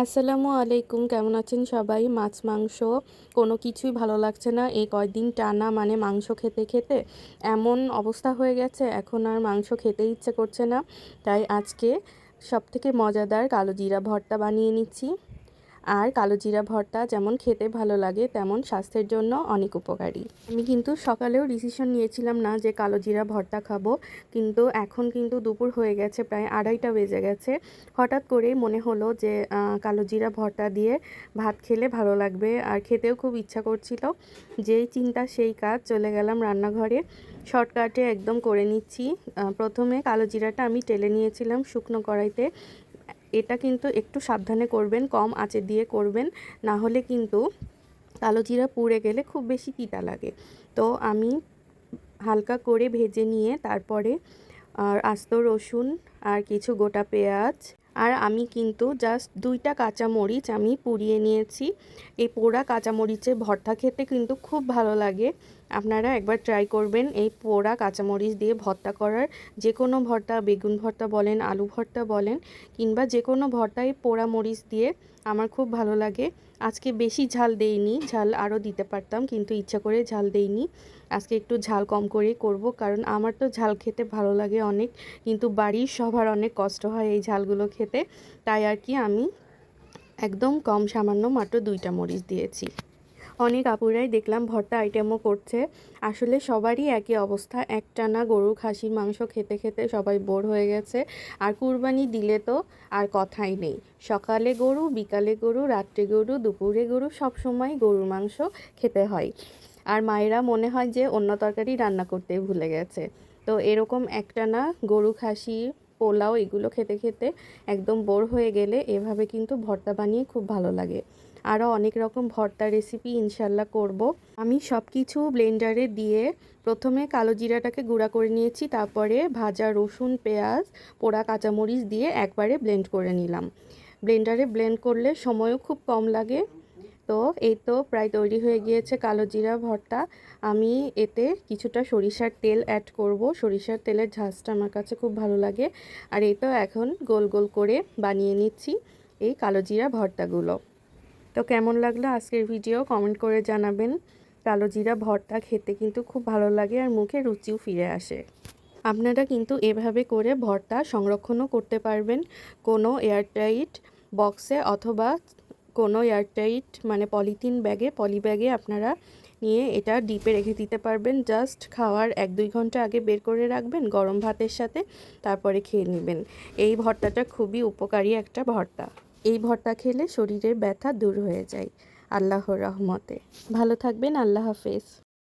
আসসালামু আলাইকুম, কেমন আছেন সবাই? মাছ, মাংস, কোনো কিছুই ভালো লাগছে না। এই কয়দিন টানা মানে মাংস খেতে খেতে এমন অবস্থা হয়ে গেছে, এখন আর মাংস খেতে ইচ্ছে করছে না। তাই আজকে সবথেকে মজাদার কালো জিরা ভর্তা বানিয়ে নিচ্ছি। আর কালো জিরা ভর্তা যেমন খেতে ভালো লাগে, তেমন স্বাস্থ্যের জন্য অনেক উপকারী। আমি কিন্তু সকালেও ডিসিশন নিয়েছিলাম না যে কালো জিরা ভর্তা খাব। কিন্তু এখন কিন্তু দুপুর হয়ে গেছে, প্রায় আড়াইটা বেজে গেছে। হঠাৎ করেই মনে হলো যে কালো জিরা ভর্তা দিয়ে ভাত খেলে ভালো লাগবে। আর খেতেও খুব ইচ্ছা করছিল। যেই চিন্তা সেই কাজ, চলে গেলাম রান্নাঘরে। শর্টকাটে একদম করে নিচ্ছি। প্রথমে কালো জিরাটা আমি টেলে নিয়েছিলাম শুকনো কড়াইতে। এটা কিন্তু একটু সাবধানে করবেন, কম আঁচে দিয়ে করবেন। না হলে কিন্তু কালো জিরা পুড়ে গেলে খুব বেশি তিতা লাগে। তো আমি হালকা করে ভেজে নিয়ে তারপরে আর আস্ত রসুন আর কিছু গোটা পেঁয়াজ আর আমি কিন্তু জাস্ট দুইটা কাঁচামরিচ আমি পুড়িয়ে নিয়েছি। এই পোড়া কাঁচামরিচের ভর্তা খেতে কিন্তু খুব ভালো লাগে। আপনারা একবার ট্রাই করবেন এই পোড়া কাঁচামরিচ দিয়ে ভর্তা করার। যে কোনো ভর্তা, বেগুন ভর্তা বলেন, আলু ভর্তা বলেন, কিংবা যে কোনো ভর্তায় পোড়া মরিচ দিয়ে আমার খুব ভালো লাগে। আজকে বেশি ঝাল দেইনি, ঝাল আরও দিতে পারতাম, কিন্তু ইচ্ছা করে ঝাল দেইনি। আজকে একটু ঝাল কম করেই করব, কারণ আমার তো ঝাল খেতে ভালো লাগে অনেক, কিন্তু বাড়ির সবার অনেক কষ্ট হয় এই ঝালগুলো খেতে, তাই আর কি আমি একদম কম সামান্য মাত্র দুইটা মরিচ দিয়েছি। অনেক আপুরাই দেখলাম ভর্তা আইটেমও করছে, আসলে সবারই একই অবস্থা, একটানা গরু খাসির মাংস খেতে খেতে সবাই বোর হয়ে গেছে, আর কুরবানি দিলে তো আর কথাই নেই। সকালে গরু, বিকালে গরু, রাত্রে গরু, দুপুরে গরু সব সময় গরুর মাংস খেতে হয়। আর মায়েরা মনে হয় যে অন্য তরকারি রান্না করতে ভুলে গেছে। তো এরকম একটানা গরু, খাসি, পোলাও এগুলো খেতে খেতে একদম বোর হয়ে গেলে এভাবে কিন্তু ভর্তা বানিয়ে খুব ভালো লাগে। আরও অনেক রকম ভর্তা রেসিপি ইনশাল্লাহ করব। আমি সব কিছু ব্লেন্ডারে দিয়ে প্রথমে কালো জিরাটাকে গুঁড়া করে নিয়েছি, তারপরে ভাজা রসুন, পেঁয়াজ, পোড়া কাঁচামরিচ দিয়ে একবারে ব্লেন্ড করে নিলাম। ব্লেন্ডারে ব্লেন্ড করলে সময়ও খুব কম লাগে। তো এই তো প্রায় তৈরি হয়ে গিয়েছে কালো জিরা ভর্তা। আমি এতে কিছুটা সরিষার তেল অ্যাড করব। সরিষার তেলের ঝাঁজটা আমার কাছে খুব ভালো লাগে। আর এই তো এখন গোল গোল করে বানিয়ে নিচ্ছি এই কালো জিরা ভর্তাগুলো। তো কেমন লাগল আজকের ভিডিও কমেন্ট করে জানাবেন। কালো জিরা ভর্তা খেতে কিন্তু খুব ভালো লাগে আর মুখে রুচিও ফিরে আসে। আপনারা কিন্তু এভাবে করে ভর্তা সংরক্ষণও করতে পারবেন কোনো এয়ারটাইট বক্সে অথবা কোনো এয়ারটাইট মানে পলিথিন ব্যাগে, পলি ব্যাগে আপনারা নিয়ে এটা ডিপে রেখে দিতে পারবেন। জাস্ট খাওয়ার এক দুই ঘণ্টা আগে বের করে রাখবেন গরম ভাতের সাথে, তারপরে খেয়ে নেবেন। এই ভর্তাটা খুবই উপকারী একটা ভর্তা। এই ভর্তা খেলে শরীরের ব্যথা দূর হয়ে যায়। আল্লাহর রহমতে। ভালো থাকবেন, আল্লাহ হাফেজ।